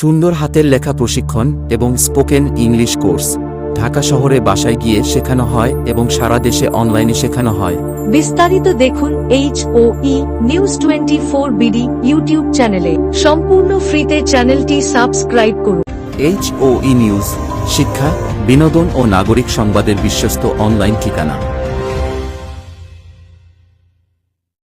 সুন্দর হাতের লেখা প্রশিক্ষণ এবং স্পোকেন ইংলিশ কোর্স। ঢাকা শহরে বাসায় গিয়ে শেখানো হয় এবং সারা দেশে অনলাইনে শেখানো হয়। বিস্তারিত দেখুন H O E news twenty four BD YouTube চ্যানেলে সম্পূর্ণ ফ্রিতে চ্যানেলটি সাবস্ক্রাইব করুন। এইচ ও ই নিউজ শিক্ষা বিনোদন ও নাগরিক সংবাদের বিশ্বস্ত অনলাইন ঠিকানা।